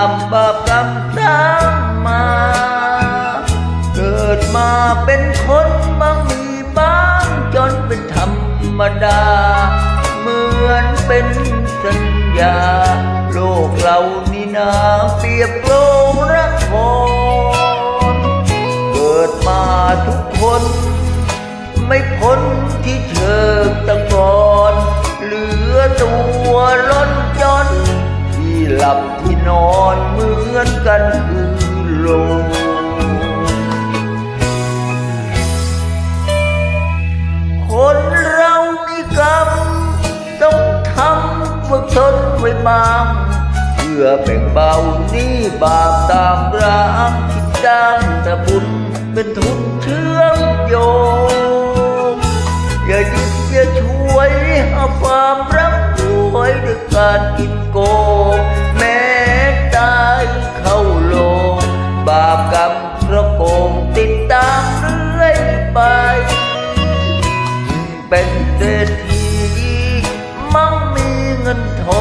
ามบาปกรรมสร้างมา เกิดมาเป็นคนบางมีบ้างจนเป็นธรรมดา เหมือนเป็นสัญญา โลกเรานี่นาเปรียบโลกละครเกิดมาทุกคน ไม่พ้นที่เชิงตะกอนเหลือตัวล้นจนที่หลับที่นอน กันคือโลกคนเรามีกรรมต้องทำฝึกตนไว้บางเพื่อแบ่งเบาหนี้บาปตามร้างคิดจ้างแต่บุญเป็นทุนเชื่อมโยงอย่ายึดอย่าช่วยเอาความรักรวยด้วยการกินโกง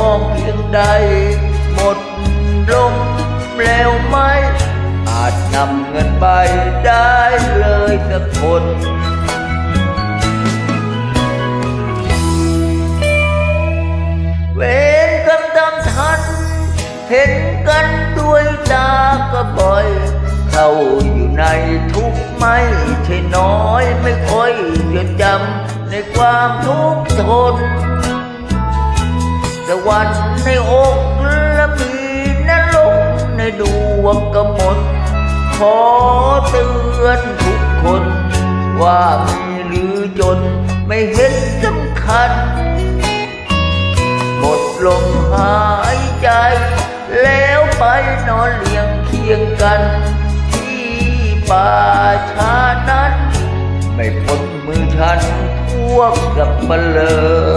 องเพียงใด หมดลมแล้วไหม อาจนำเงินไปได้เลยสักคนเวรกรรมตามทัน เห็นกันด้วยตาก็บ่อย เข้าอยู่ในทุกไม่ใช่น้อยไม่ค่อยจะจำในความทุกข์ทน สวรรค์ในอกและมีนรกในดวงกมลขอเตือนทุกคน ว่ามีหรือจนไม่เห็นสำคัญ หมดลมหายใจ แล้วไปนอนเลียงเคียงกัน ที่ป่าชานั้น ไม่พ้นมือฉันพวกกับเปลอ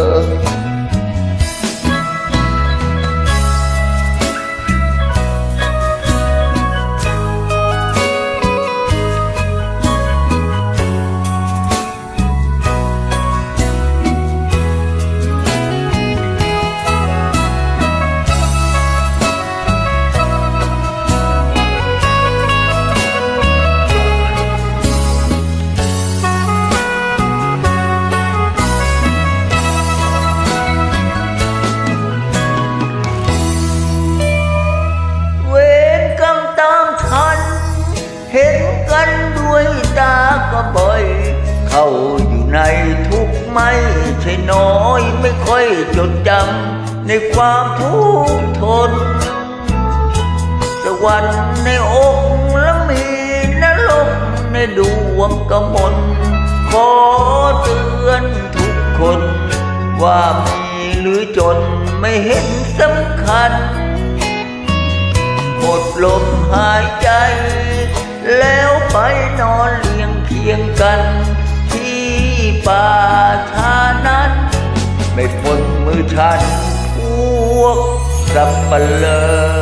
เข้าอยู่ในทุกไม่ใช่น้อยไม่ค่อยจดจำในความทุกข์ทนสวรรค์ในอกและมีนรกในดวงกมลขอเตือนทุกคน ว่ามีหรือจนไม่เห็นสำคัญ หมดลมหายใจ แล้วไปนอนเลียงเคียงกัน ไม่พ้นมือฉันพวกสับปะเลอเออ